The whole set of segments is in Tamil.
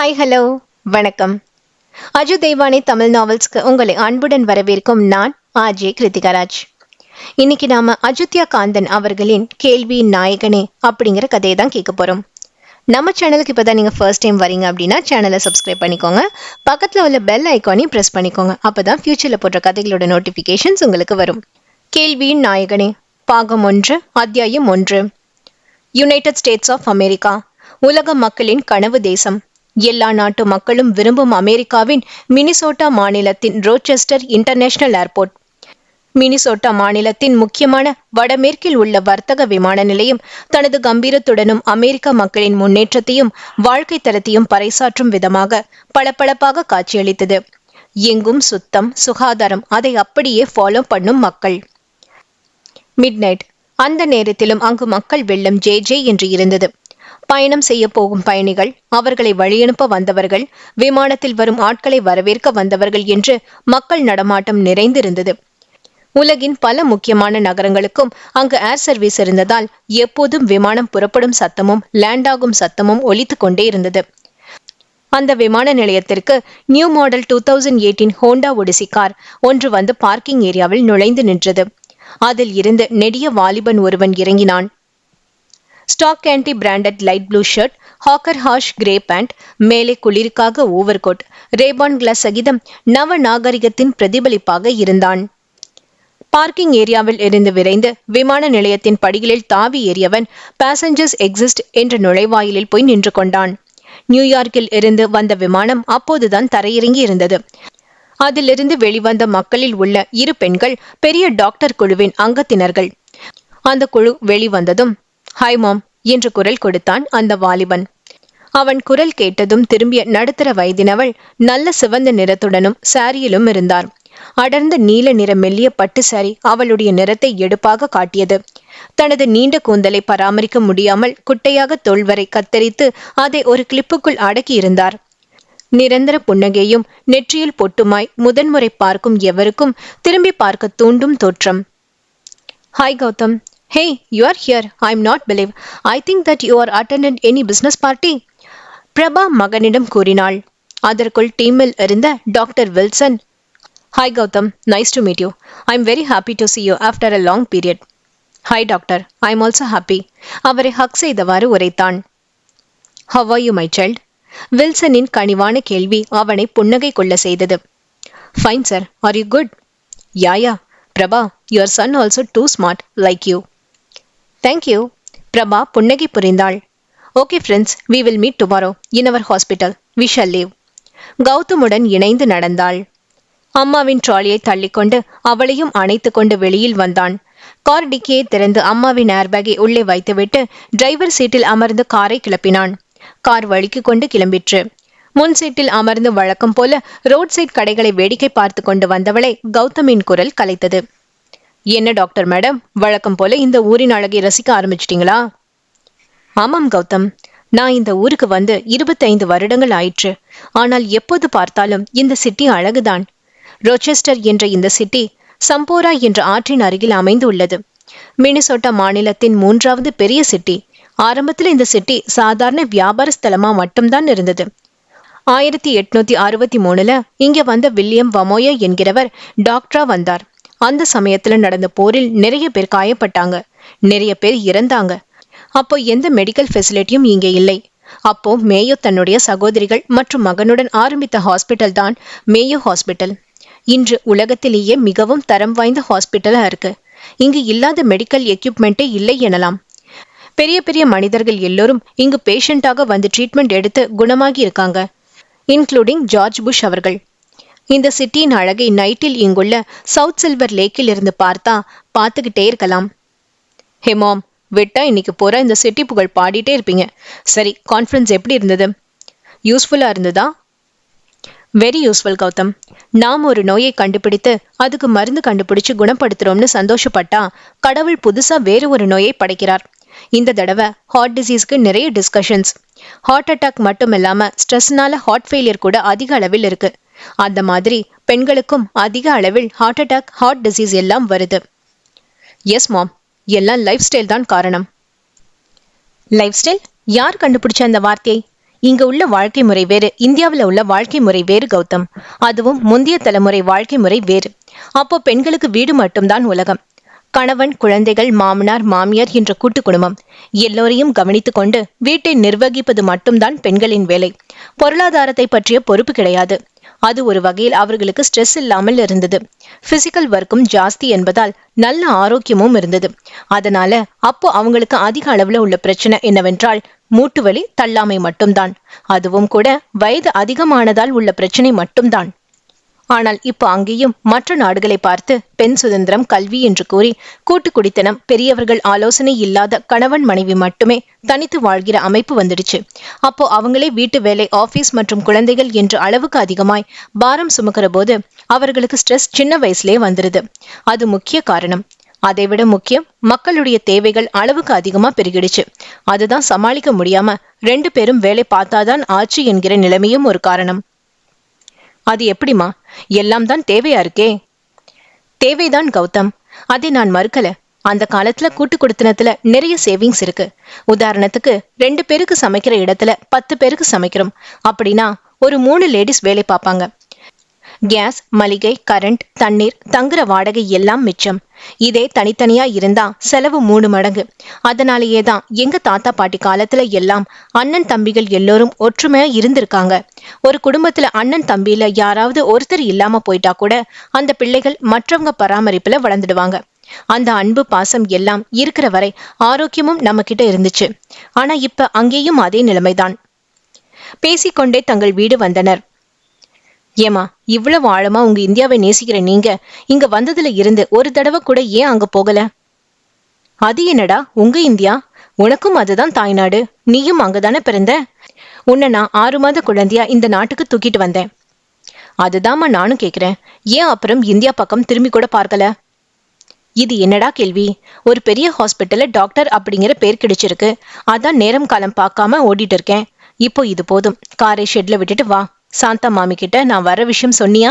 ஹாய் ஹலோ வணக்கம். அஜு தேவானி தமிழ் நாவல்ஸ்க்கு உங்களை அன்புடன் வரவேற்கும் நான் ஆர்ஜே கிருத்திகராஜ். இன்னைக்கு நாம அஜித்யா காந்தன் அவர்களின் கேள்வி நாயகனே அப்படிங்கிற கதையை தான் கேட்க போறோம். நம்ம சேனலுக்கு இப்போ தான் நீங்கள் ஃபர்ஸ்ட் டைம் வரீங்க அப்படின்னா சேனலை சப்ஸ்கிரைப் பண்ணிக்கோங்க. பக்கத்தில் உள்ள பெல் ஐக்கானையும் ப்ரெஸ் பண்ணிக்கோங்க. அப்போ தான் ஃப்யூச்சரில் போடுற கதைகளோட நோட்டிஃபிகேஷன்ஸ் உங்களுக்கு வரும். கேள்வியின் நாயகனே பாகம் ஒன்று அத்தியாயம் ஒன்று. யுனைடெட் ஸ்டேட்ஸ் ஆஃப் அமெரிக்கா உலக மக்களின் கனவு தேசம். எல்லா நாட்டு மக்களும் விரும்பும் அமெரிக்காவின் மினிசோட்டா மாநிலத்தின் ரோச்செஸ்டர் இன்டர்நேஷனல் ஏர்போர்ட். மினிசோட்டா மாநிலத்தின் முக்கியமான வடமேற்கில் உள்ள வர்த்தக விமான நிலையம் தனது கம்பீரத்துடனும் அமெரிக்க மக்களின் முன்னேற்றத்தையும் வாழ்க்கை தரத்தையும் பறைசாற்றும் விதமாக பளபளப்பாக காட்சியளித்தது. எங்கும் சுத்தம் சுகாதாரம் அதை அப்படியே ஃபாலோ பண்ணும் மக்கள். மிட்நைட் அந்த நேரத்திலும் அங்கு மக்கள் வெள்ளம் ஜே ஜே என்று இருந்தது. பயணம் செய்ய போகும் பயணிகள் அவர்களை வழியனுப்ப வந்தவர்கள் விமானத்தில் வரும் ஆட்களை வரவேற்க வந்தவர்கள் என்று மக்கள் நடமாட்டம் நிறைந்திருந்தது. உலகின் பல முக்கியமான நகரங்களுக்கும் அங்கு ஏர் சர்வீஸ் இருந்ததால் எப்போதும் விமானம் புறப்படும் சத்தமும் லேண்ட் ஆகும் சத்தமும் ஒலித்து கொண்டே இருந்தது. அந்த விமான நிலையத்திற்கு new model two thousand eighteen Honda Odyssey car ஒன்று வந்து பார்க்கிங் ஏரியாவில் நுழைந்து நின்றது. அதில் இருந்து நெடிய வாலிபன் ஒருவன் இறங்கினான். Stock anti branded light blue shirt hacker hash grey pant மேலே குளிருக்காக over coat Ray Ban glass சகிதம் நவ நாகரிகத்தின் பிரதிபலிப்பாக இருந்தான். பார்க்கிங் ஏரியாவில் இருந்து விரைந்து விமான நிலையத்தின் படிகளில் தாவி ஏறியவன் பேசஞ்சர்ஸ் எக்ஸிஸ்ட் என்ற நுழைவாயிலில் போய் நின்று கொண்டான். நியூயார்க்கில் இருந்து வந்த விமானம் அப்போதுதான் தரையிறங்கி இருந்தது. அதிலிருந்து வெளிவந்த மக்களில் உள்ள இரு பெண்கள் பெரிய டாக்டர் குழுவின் அங்கத்தினர்கள். அந்த குழு வெளிவந்ததும் ஹாய் மாம் என்று குரல் கொடுத்தான் அந்த வாலிபன். அவன் குரல் கேட்டதும் திரும்பிய நடுத்தர வயதினவள் நல்ல சிவந்த நிறத்துடனும் சாரியிலும் இருந்தார். அடர்ந்த நீல நிற மெல்லிய பட்டு சாரி அவளுடைய நிறத்தை எடுப்பாக காட்டியது. தனது நீண்ட கூந்தலை பராமரிக்க முடியாமல் குட்டையாக தோல்வரை கத்தரித்து அதை ஒரு கிளிப்புக்குள் அடக்கி இருந்தார். நிரந்தர புன்னகையும் நெற்றியில் பொட்டுமாய் முதன்முறை பார்க்கும் எவருக்கும் திரும்பி பார்க்க தூண்டும் தோற்றம். Hi Gautam hey you are here I am not believe I think that you are attended any business party Prabha மகனிடம் கூறினாள் அதற்குள் டீமில் இருந்த doctor Wilson hi Gautam nice to meet you I am very happy to see you after a long period hi doctor I am also happy அவரை ஹக் செய்தவாறு உரைத்தான். How are you my child வில்சனின் கனிவான கேள்வி அவனை புன்னகை கொள்ள செய்தது. Fine sir are you good yeah Prabha your son also too smart like you thank you Prabha புன்னகை புரிந்தாள். Okay friends we will meet tomorrow in our hospital we shall leave கௌதமுடன் இணைந்து நடந்தாள். அம்மாவின் ட்ராலியை தள்ளிக்கொண்டு அவளையும் அணைத்து கொண்டு வெளியில் வந்தான். கார் டிக்கியை திறந்து அம்மாவின் ஏர்பேக்கை உள்ளே வைத்துவிட்டு டிரைவர் சீட்டில் அமர்ந்து காரை கிளப்பினான். கார் வழுக்கிக் கொண்டு கிளம்பிற்று. முன் சீட்டில் அமர்ந்து வழக்கம் போல ரோட் சைட் கடைகளை வேடிக்கை பார்த்து கொண்டு வந்தவளை கௌதமின் குரல் கலைத்தது. என்ன டாக்டர் மேடம்? வழக்கம் போல இந்த ஊரின் அழகை ரசிக்க ஆரம்பிச்சிட்டீங்களா? ஆமாம் கௌதம். நான் இந்த ஊருக்கு வந்து இருபத்தைந்து வருடங்கள் ஆயிற்று. ஆனால் எப்போது பார்த்தாலும் இந்த சிட்டி அழகுதான். ரோச்செஸ்டர் என்ற இந்த சிட்டி சம்போரா என்ற ஆற்றின் அருகில் அமைந்து உள்ளது மினிசோட்டா மாநிலத்தின் மூன்றாவது பெரிய சிட்டி. ஆரம்பத்தில் இந்த சிட்டி சாதாரண வியாபார ஸ்தலமா மட்டும்தான் இருந்தது. ஆயிரத்தி எட்நூத்தி அறுபத்தி மூணுல இங்க வந்த வில்லியம் வமோயா என்கிறவர் டாக்டரா வந்தார். அந்த சமயத்துல நடந்த போரில் நிறைய பேர் காயப்பட்டாங்க. நிறைய பேர் இறந்தாங்க. அப்போ எந்த மெடிக்கல் ஃபெசிலிட்டியும் இங்கே இல்லை. அப்போ மேயோ தன்னுடைய சகோதரிகள் மற்றும் மகனுடன் ஆரம்பித்த ஹாஸ்பிட்டல் தான் மேயோ ஹாஸ்பிட்டல் இன்று உலகத்திலேயே மிகவும் தரம் வாய்ந்த ஹாஸ்பிட்டலா இருக்கு. இங்கு இல்லாத மெடிக்கல் எக்யூப்மெண்ட்டே இல்லை எனலாம். பெரிய பெரிய மனிதர்கள் எல்லோரும் இங்கு பேஷண்டாக வந்து ட்ரீட்மெண்ட் எடுத்து குணமாகி இருக்காங்க. இன்க்ளூடிங் ஜார்ஜ் புஷ் அவர்கள். இந்த சிட்டியின் அழகை நைட்டில் இங்குள்ள சவுத் சில்வர் லேக்கில் இருந்து பார்த்தா பார்த்துக்கிட்டே இருக்கலாம். ஹெமாம் விட்டா இன்னைக்கு போற? இந்த சிட்டி புகழ் பாடிட்டே இருப்பீங்க. சரி கான்ஃபரன்ஸ் எப்படி இருந்தது? யூஸ்ஃபுல்லா இருந்ததா? Very useful Gautam. நாம் ஒரு நோயை கண்டுபிடித்து அதுக்கு மருந்து கண்டுபிடிச்சு குணப்படுத்துறோம்னு சந்தோஷப்பட்டா கடவுள் புதுசா வேறு ஒரு நோயை படைக்கிறார். இந்த தடவை ஹார்ட் டிசீஸ்க்கு நிறைய டிஸ்கஷன்ஸ் ஹார்ட் அட்டாக் மட்டும் இல்லாம ஸ்ட்ரெஸ்னால ஹார்ட் ஃபெயிலியர் கூட அதிக அளவில் இருக்கு. அந்த மாதிரி பெண்களுக்கும் அதிக அளவில் ஹார்ட் அட்டாக் ஹார்ட் டிசீஸ் எல்லாம் வருது. எஸ் மாம் எல்லாம் லைஃப் ஸ்டைல் தான் காரணம். லைஃப் ஸ்டைல் யார் கண்டுபிடிச்ச அந்த வார்த்தையை இங்க உள்ள வாழ்க்கை முறை வேறு இந்தியாவில் உள்ள வாழ்க்கை முறை வேறு கௌதம். அதுவும் முந்தைய தலைமுறை வாழ்க்கை முறை வேறு. அப்போ பெண்களுக்கு வீடு மட்டும்தான் உலகம். கணவன் குழந்தைகள் மாமனார் மாமியார் என்ற கூட்டு குடும்பம். எல்லோரையும் கவனித்து கொண்டு வீட்டை நிர்வகிப்பது மட்டும்தான் பெண்களின் வேலை. பொருளாதாரத்தை பற்றிய பொறுப்பு கிடையாது. அது ஒரு வகையில் அவர்களுக்கு ஸ்ட்ரெஸ் இல்லாமல் இருந்தது. பிசிக்கல் ஒர்க்கும் ஜாஸ்தி என்பதால் நல்ல ஆரோக்கியமும் இருந்தது. அதனால அப்போ அவங்களுக்கு அதிக அளவுல உள்ள பிரச்சனை என்னவென்றால் மூட்டு வலி தள்ளாமை மட்டும்தான். அதுவும் கூட வயது அதிகமானதால் உள்ள பிரச்சனை மட்டும்தான். ஆனால் இப்போ அங்கேயும் மற்ற நாடுகளை பார்த்து பெண் சுதந்திரம் கல்வி என்று கூறி கூட்டு குடித்தனம் பெரியவர்கள் ஆலோசனை இல்லாத கணவன் மனைவி மட்டுமே தனித்து வாழ்கிற அமைப்பு வந்துடுச்சு. அப்போ அவங்களே வீட்டு வேலை ஆபீஸ் மற்றும் குழந்தைகள் என்ற அளவுக்கு அதிகமாய் பாரம் சுமக்கிற போது அவர்களுக்கு ஸ்ட்ரெஸ் சின்ன வயசுலயே வந்துருது. அது முக்கிய காரணம். அதைவிட முக்கியம் மக்களுடைய தேவைகள் அளவுக்கு அதிகமா பெருகிடுச்சு. அதுதான் சமாளிக்க முடியாம ரெண்டு பேரும் வேலை பார்த்தாதான் ஆச்சு என்கிற நிலைமையும் ஒரு காரணம். அது எப்படிமா எல்லாம் தான் தேவையா இருக்கே? தேவைதான் கௌதம். அதை நான் மறுக்கல. அந்த காலத்துல கூட்டு கொடுத்தனத்துல நிறைய சேவிங்ஸ் இருக்கு. உதாரணத்துக்கு ரெண்டு பேருக்கு சமைக்கிற இடத்துல பத்து பேருக்கு சமைக்கிறோம். அப்படின்னா ஒரு மூணு லேடிஸ் வேலை பார்ப்பாங்க. கேஸ் மளிகை கரண்ட் தண்ணீர் தங்குற வாடகை எல்லாம் மிச்சம். இதே தனித்தனியா இருந்தா செலவு மூணு மடங்கு. அதனாலேயே தான் எங்க தாத்தா பாட்டி காலத்துல எல்லாம் அண்ணன் தம்பிகள் எல்லோரும் ஒற்றுமையா இருந்திருக்காங்க. ஒரு குடும்பத்துல அண்ணன் தம்பியில யாராவது ஒருத்தர் இல்லாம போயிட்டா கூட அந்த பிள்ளைகள் மற்றவங்க பராமரிப்புல வளர்ந்துடுவாங்க. அந்த அன்பு பாசம் எல்லாம் இருக்கிற வரை ஆரோக்கியமும் நம்ம கிட்ட இருந்துச்சு. ஆனா இப்ப அங்கேயும் அதே நிலைமைதான். பேசிக்கொண்டே தங்கள் வீடு வந்தனர். ஏமா இவ்வளவு ஆழமா உங்க இந்தியாவை நேசிக்கிற நீங்க இங்க வந்ததுல இருந்து ஒரு தடவை கூட ஏன் அங்க போகல? அது என்னடா உங்க இந்தியா? உனக்கும் அதுதான் தாய்நாடு. நீயும் அங்கதானே பிறந்த? உன்னை நான் ஆறு மாத குழந்தையா இந்த நாட்டுக்கு தூக்கிட்டு வந்தேன். அதுதாம்மா நானும் கேக்குறேன். ஏன் அப்புறம் இந்தியா பக்கம் திரும்பி கூட பார்க்கல? இது என்னடா கேள்வி? ஒரு பெரிய ஹாஸ்பிட்டல்ல டாக்டர் அப்படிங்கிற பேர் கிடைச்சிருக்கு. அதான் நேரம் காலம் பார்க்காம ஓடிட்டு இருக்கேன். இப்போ இது போதும். காரை ஷெட்ல விட்டுட்டு வா. சாந்தா மாமி கிட்ட நான் வர விஷயம் சொன்னியா?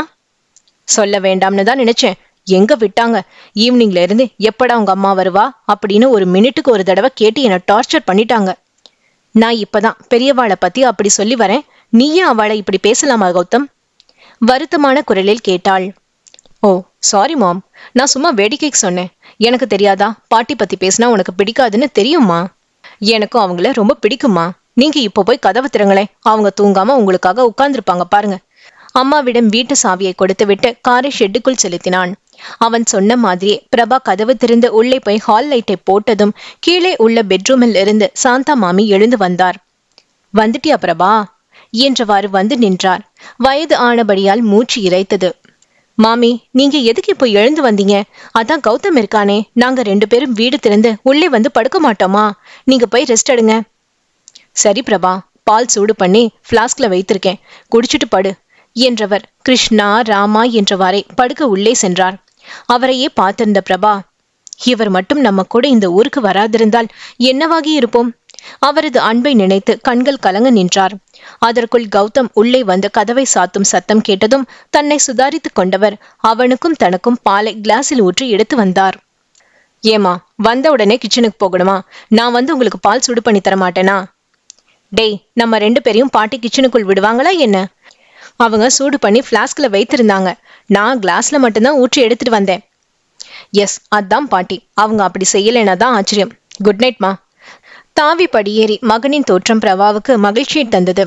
சொல்ல வேண்டாம்னு தான் நினைச்சேன். எங்க விட்டாங்க? ஈவினிங்ல இருந்து எப்படா உங்க அம்மா வருவா? அப்படின்னு ஒரு மினிட்டுக்கு ஒரு தடவை கேட்டு என்னை டார்ச்சர் பண்ணிட்டாங்க. நான் இப்பதான் பெரியவாளை பத்தி அப்படி சொல்லி வரேன். நீயே அவளை இப்படி பேசலாமா கௌதம்? வருத்தமான குரலில் கேட்டாள். ஓ சாரி மாம் நான் சும்மா வேடிக்கைக்கு சொன்னேன். எனக்கு தெரியாதா? பாட்டி பத்தி பேசினா உனக்கு பிடிக்காதுன்னு தெரியுமா? எனக்கும் அவங்கள ரொம்ப பிடிக்குமா? நீங்க இப்போ போய் கதவை திறங்களேன். அவங்க தூங்காம உங்களுக்காக உட்கார்ந்துருப்பாங்க பாருங்க. அம்மாவிடம் வீட்டு சாவியை கொடுத்து விட்டு காரை ஷெட்டுக்குள் செலுத்தினான். அவன் சொன்ன மாதிரியே பிரபா கதவு திறந்து உள்ளே போய் ஹால் லைட்டை போட்டதும் கீழே உள்ள பெட்ரூமில் இருந்து சாந்தா மாமி எழுந்து வந்தார். வந்துட்டியா பிரபா? என்றவாறு வந்து நின்றார். வயது ஆனபடியால் மூச்சு இறைத்தது. மாமி நீங்க எதுக்கு இப்போ எழுந்து வந்தீங்க? அதான் கௌதம் இருக்கானே. நாங்க ரெண்டு பேரும் வீடு திறந்து உள்ளே வந்து படுக்க மாட்டோமா? நீங்க போய் ரெஸ்ட் எடுங்க. சரி பிரபா பால் சூடு பண்ணி ஃப்ளாஸ்க்ல வைத்திருக்கேன். குடிச்சிட்டு படு என்றவர் கிருஷ்ணா ராமா என்றவாறே படுக்க உள்ளே சென்றார். அவரையே பார்த்திருந்த பிரபா இவர் மட்டும் நம்ம கூட இந்த ஊருக்கு வராதிருந்தால் என்னவாகி இருப்போம்? அவரது அன்பை நினைத்து கண்கள் கலங்க நின்றார். அதற்குள் கௌதம் உள்ளே வந்து கதவை சாத்தும் சத்தம் கேட்டதும் தன்னை சுதாரித்துக் கொண்டவர் அவனுக்கும் தனக்கும் பாலை கிளாஸில் ஊற்றி எடுத்து வந்தார். ஏமா வந்த உடனே கிச்சனுக்கு போகணுமா? நான் வந்து உங்களுக்கு பால் சுடு பண்ணி தர மாட்டேனா டேய் நம்ம ரெண்டு பேரையும் பாட்டி கிச்சனுக்குள் விடுவாங்களா என்ன? அவங்க சூடு பண்ணி ஃப்ளாஸ்கில் வைத்திருந்தாங்க. நான் கிளாஸ்ல மட்டும்தான் ஊற்றி எடுத்துட்டு வந்தேன். எஸ் அதான் பாட்டி. அவங்க அப்படி செய்யலைன்னா தான் ஆச்சரியம். குட் நைட்மா தாவி படியேறி மகனின் தோற்றம் பிரபாவுக்கு மகிழ்ச்சியை தந்தது.